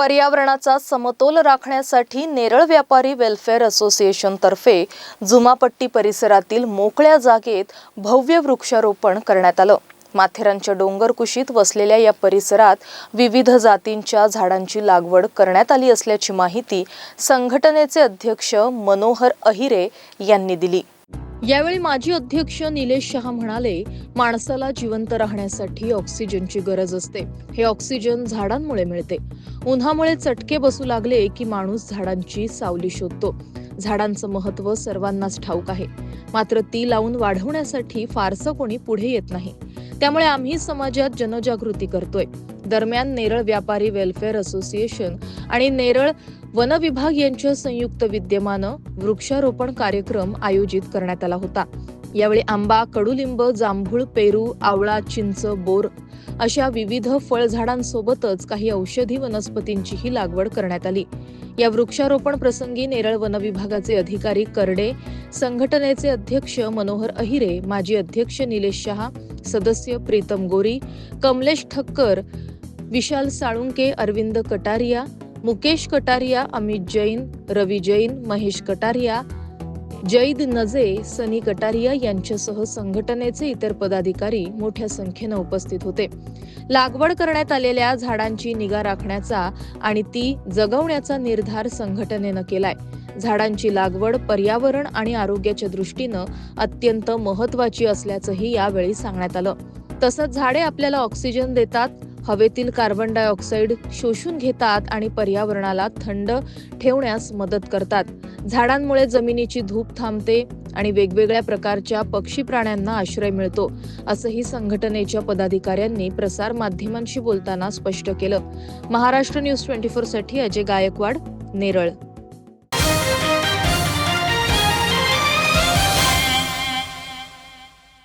पर्यावरणाचा समतोल राखण्यासाठी नेरळ व्यापारी वेलफेअर असोसिएशनतर्फे जुमापट्टी परिसरातील मोकळ्या जागेत भव्य वृक्षारोपण करण्यात आलं. माथेरानच्या डोंगरकुशीत वसलेल्या या परिसरात विविध जातींच्या झाडांची लागवड करण्यात आली असल्याची माहिती संघटनेचे अध्यक्ष मनोहर अहिरे यांनी दिली. यावेळी माजी अध्यक्ष निलेश शहा म्हणाले माणसाला जिवंत राहण्यासाठी ऑक्सिजनची गरज असते. हे ऑक्सिजन झाडांमुळे मिळते. उन्हामुळे चटके बसू लागले की माणूस झाडांची सावली शोधतो. झाडांचं महत्त्व सर्वांनाच ठाऊक आहे. मात्र ती लावून वाढवण्यासाठी फारसं कोणी पुढे येत नाही. त्यामुळे आम्ही समाजात जनजागृती करतोय. दरम्यान नेरळ व्यापारी वेलफेअर असोसिएशन आणि नेरळ वन विभाग यांच्या संयुक्त विद्यमानं वृक्षारोपण कार्यक्रम आयोजित करण्यात आला होता. यावेळी आंबा कडुलिंब जांभूळ पेरू आवळा चिंच बोर अशा विविध फळझाडांसोबतच काही औषधी वनस्पतींचीही लागवड करण्यात आली. या वृक्षारोपण प्रसंगी नेरळ वन विभागाचे अधिकारी करडे संघटनेचे अध्यक्ष मनोहर अहिरे माजी अध्यक्ष निलेश शहा सदस्य प्रीतम गोरी कमलेश ठक्कर विशाल साळुंके अरविंद कटारिया मुकेश कटारिया अमित जैन रवी जैन महेश कटारिया जैद नजे सनी कटारिया यांच्यासह संघटनेचे इतर पदाधिकारी मोठ्या संख्येनं उपस्थित होते. लागवड करण्यात आलेल्या झाडांची निगा राखण्याचा आणि ती जगवण्याचा निर्धार संघटनेनं केलाय. झाडांची लागवड पर्यावरण आणि आरोग्याच्या दृष्टीनं अत्यंत महत्वाची असल्याचंही यावेळी सांगण्यात आलं. तसंच झाडे आपल्याला ऑक्सिजन देतात हवेतील कार्बन डायऑक्साईड शोषून घेतात आणि पर्यावरणाला थंड ठेवण्यास मदत करतात. झाडांमुळे जमिनीची धूप थांबते आणि वेगवेगळ्या प्रकारच्या पक्षी प्राण्यांना आश्रय मिळतो असंही संघटनेच्या पदाधिकाऱ्यांनी प्रसार माध्यमांशी बोलताना स्पष्ट केलं. महाराष्ट्र न्यूज ट्वेंटी फोरसाठी अजय गायकवाड नेरळ.